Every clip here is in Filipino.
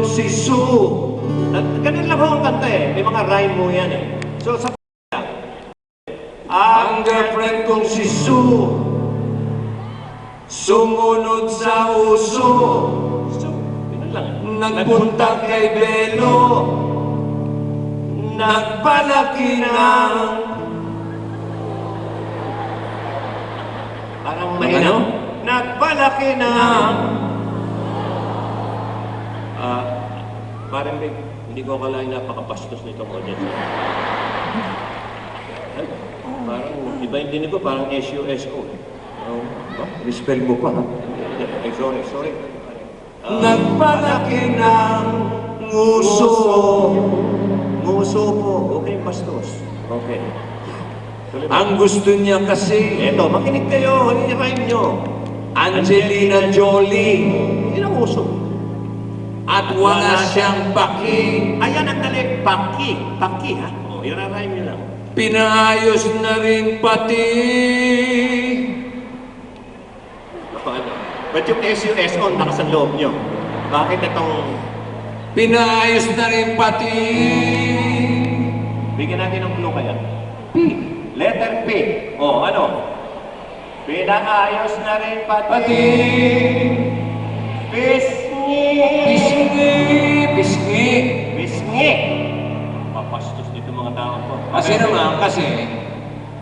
kong si Sue. Ganun lang ho ang kanta eh. May mga rhyme mo yan eh. So sa Ang girlfriend kong si Sue Sumunod sa uso. Nagpunta kay Belo Nagpalaki ng Parang mahina. Ano? Nagpalaki ng parang Big, hindi ko akalain napakabastos nito mga dyan. Ay, parang, iba yung dinig ko, parang S-U-S-O. Oh, ba? Respell mo pa, ha? Ay, sorry, sorry. Nagpalaki ng nguso. Nguso po. Okay, bastos. Okay. Ang gusto niya kasi, Eto, makinig kayo. Ano yung rhyme nyo? Angelina Jolie. Yun ang uso. At wala siyang paki. Ayan ang dali. Paki. Paki, ha? O, yun ang rhyme lang. Pinaayos na rin pati. Ba't yung SUS on nasa loob nyo? Bakit itong... Pinaayos na rin pati. Bigyan natin ng clue kaya. P. Letter P. O, ano? Pinaayos na rin pati. Pati. Pisngi. Pisngi. Pisngi. Pisngi. Papastos dito mga tao ko. Kasi naman, kasi,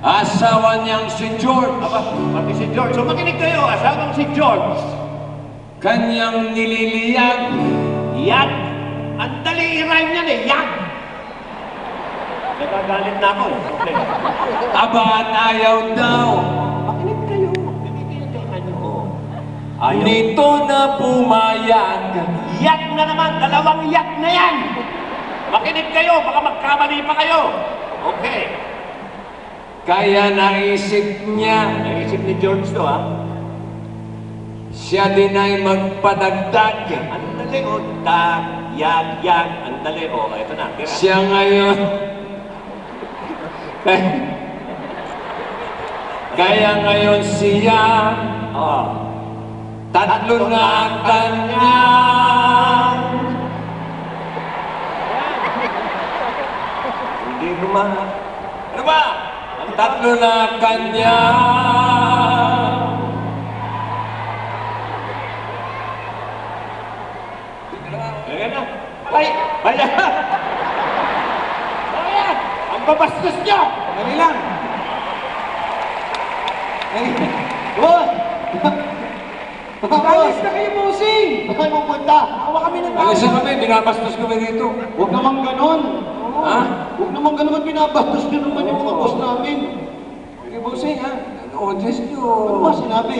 asawa niyang si George. Aba, pati si George. So makinig kayo, asawang si George. Kanyang nililiyag. Yag. Ang dali i-rhyme yan eh, yag. Nagagalit na ako. Okay. Aba ayaw daw. Makinig kayo. Bibigyan kayo. Ayaw. Nito na pumayag. Dalawang yak na yan. Makinig kayo, baka magkamali pa kayo. Okay. Kaya naisip niya, Naisip ni George to ha. siya din ay magpadagdag. Ang dali o, tag, yag, yag. Ang dali o, ito na, tira. Siya ngayon, kaya ngayon siya, Oh. tatlo na kanya. Hindi guma. Ano ba? Ang tatlo na kanya. Ayan na. Ay, ayan. Ayan. Ang babastos nyo. Dali lang. Dali. Boss! Alis na kayo, bossing! Saan mo punta? Awa kami ng Alis na kami, binabastos kami rito. Huwag naman ganon. Ha? Huwag naman ganon binabastos nyo naman yung mga boss namin. Sige, bossing, ha? Audience nyo. Ano ba sinabi?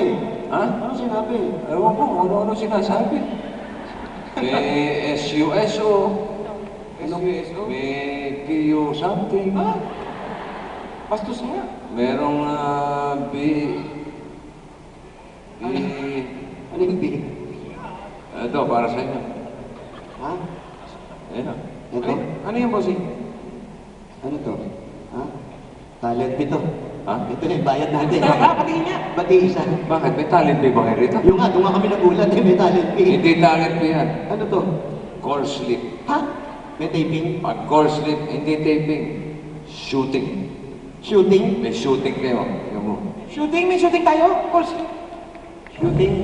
Ha? Ano sinabi? Ewan ko, ano-ano sinasabi. May SUSO. SUSO? May PU something. Ha? Bastos nga. Merong uh, B... B... Ano yung big? Ito, para sa inyo. Ha? Ayan. Ito? Ano yung bossing? Ano to? Ha? Talent ito. Ha? Ito na yung bayad natin. Ha? Pati niya. Pati isa. Bakit? May talent ba kayo rito? Yung nga, doon nga kami nagulat eh, may talent fee. Hindi talent ba yan. Ano to? Call slip. Ha? May taping? Pag call slip, hindi taping. Shooting. Shooting? May shooting kayo. Tingnan mo. Shooting? May shooting tayo? Of course. Shooting?